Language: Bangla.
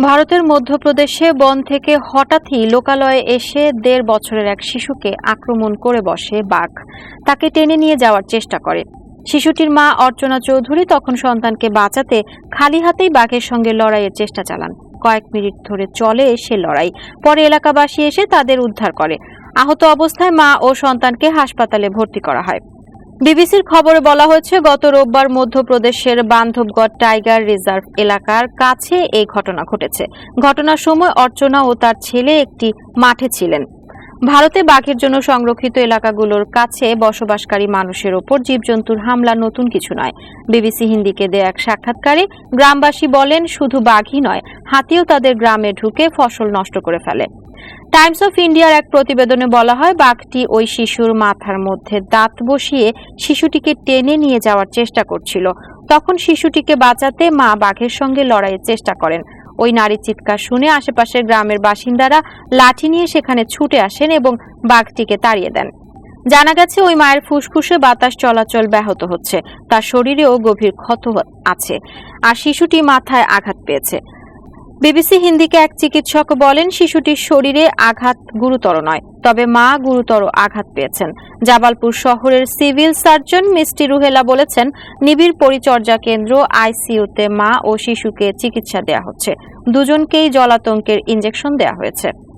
ভারতের মধ্যপ্রদেশে বন থেকে হঠাৎই লোকালয়ে এসে দেড় বছরের এক শিশুকে আক্রমণ করে বসে বাঘ। তাকে টেনে নিয়ে যাওয়ার চেষ্টা করে। শিশুটির মা অর্চনা চৌধুরী তখন সন্তানকে বাঁচাতে খালি হাতেই বাঘের সঙ্গে লড়াইয়ের চেষ্টা চালান। কয়েক মিনিট ধরে চলে সে লড়াই। পরে এলাকাবাসী এসে তাদের উদ্ধার করে। আহত অবস্থায় মা ও সন্তানকে হাসপাতালে ভর্তি করা হয়। বিবিসির খবরে বলা হয়েছে গত রোববার মধ্যপ্রদেশের বান্ধবগড় টাইগার রিজার্ভ এলাকার কাছে এই ঘটনা ঘটেছে। ঘটনার সময় অর্চনা ও তার ছেলে একটি মাঠে ছিলেন। ভারতে বাঘের জন্য সংরক্ষিত এলাকাগুলোর কাছে বসবাসকারী মানুষের ওপর জীবজন্তুর হামলা নতুন কিছু নয়। বিবিসি হিন্দিকে দেয়া এক সাক্ষাৎকারে গ্রামবাসী বলেন, শুধু বাঘই নয়, হাতিও তাদের গ্রামে ঢুকে ফসল নষ্ট করে ফেলে। টাইমস অফ ইন্ডিয়ার এক প্রতিবেদনে বলা হয়, বাঘটি ওই শিশুর মাথার মধ্যে দাঁত বসিয়ে শিশুটিকে টেনে নিয়ে যাওয়ার চেষ্টা করছিল। তখন শিশুটিকে বাঁচাতে মা বাঘের সঙ্গে লড়াইয়ের চেষ্টা করেন। ওই নারীর চিৎকার শুনে আশেপাশের গ্রামের বাসিন্দারা লাঠি নিয়ে সেখানে ছুটে আসেন এবং বাঘটিকে তাড়িয়ে দেন। জানা গেছে, ওই মায়ের ফুসফুসে বাতাস চলাচল ব্যাহত হচ্ছে। তার শরীরেও গভীর ক্ষত আছে। আর শিশুটি মাথায় আঘাত পেয়েছে। বিবিসি হিন্দিকে এক চিকিৎসক বলেন, শিশুটির শরীরে আঘাত গুরুতর নয়। তবে মা গুরুতর আঘাত পেয়েছেন। জাবালপুর শহরের সিভিল সার্জন মিষ্টি রুহেলা বলেছেন, নিবিড় পরিচর্যা কেন্দ্র আইসিইউতে মা ও শিশুকে চিকিৎসা দেয়া হচ্ছে। দুজনকেই জলাতঙ্কের ইঞ্জেকশন দেয়া হয়েছে।